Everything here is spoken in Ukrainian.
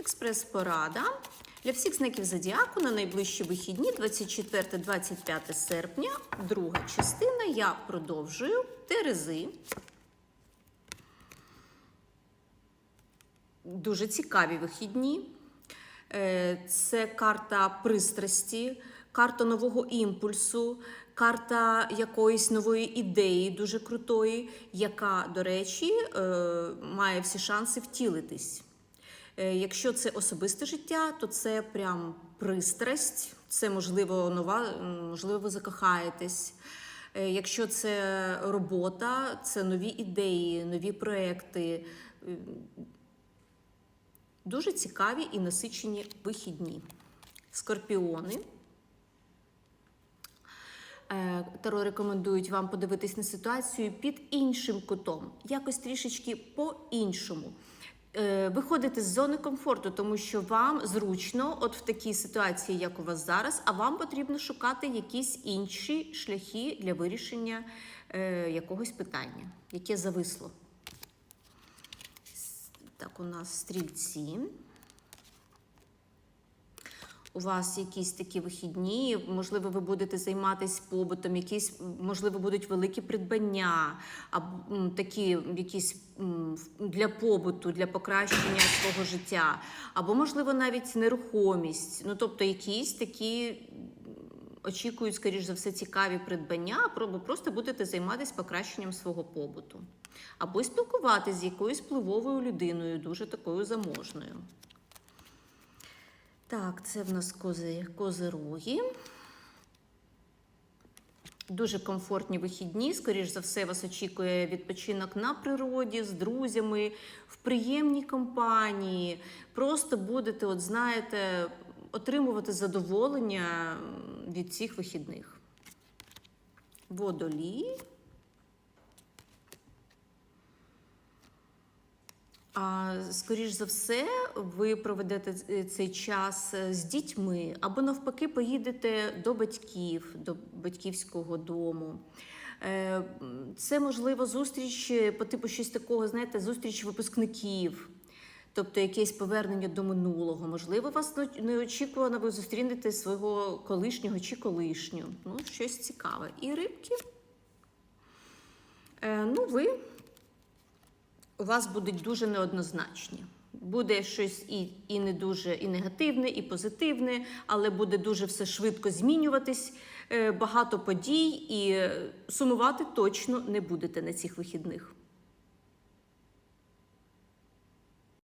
Експрес-порада для всіх знаків зодіаку на найближчі вихідні 24-25 серпня. Друга частина. Я продовжую Терези. Дуже цікаві вихідні. Е, Це карта пристрасті, карта нового імпульсу, карта якоїсь нової ідеї, дуже крутої, яка, до речі, е, має всі шанси втілитись. Е, Якщо це особисте життя, то це прям пристрасть, це можливо нова, можливо, ви закохаєтесь. Е, Якщо це робота, це нові ідеї, нові проекти. Дуже цікаві і насичені вихідні. Скорпіони. Е, Таро рекомендують вам подивитись на ситуацію під іншим кутом, якось трішечки по-іншому. Е, Виходити з зони комфорту, тому що вам зручно, от в такій ситуації, як у вас зараз, а вам потрібно шукати якісь інші шляхи для вирішення е, якогось питання, яке зависло. Так, у нас стрільці. У вас якісь такі вихідні, можливо, ви будете займатися побутом, якісь, можливо, будуть великі придбання, або такі якісь для побуту, для покращення свого життя, або, можливо, навіть нерухомість. Ну, тобто, якісь такі очікують, скоріш за все, цікаві придбання, або просто будете займатися покращенням свого побуту. Або спілкуватися з якоюсь впливовою людиною, дуже такою заможною. Так, це в нас кози, козироги. Дуже комфортні вихідні. Скоріш за все, вас очікує відпочинок на природі з друзями, в приємній компанії. Просто будете, от знаєте, отримувати задоволення від цих вихідних. Водолій. А скоріш за все, ви проведете цей час е, з дітьми або навпаки поїдете до батьків, до батьківського дому. Е, Це можливо зустріч е, по типу щось такого, знаєте, зустріч випускників. Тобто якесь повернення до минулого. Можливо, вас неочікувано ви зустрінете свого колишнього чи колишню. Ну, щось цікаве. І рибки. Е, ну, ви у вас будуть дуже неоднозначні. Буде щось і, і не дуже і негативне, і позитивне, але буде дуже все швидко змінюватись, е, багато подій, і е, сумувати точно не будете на цих вихідних.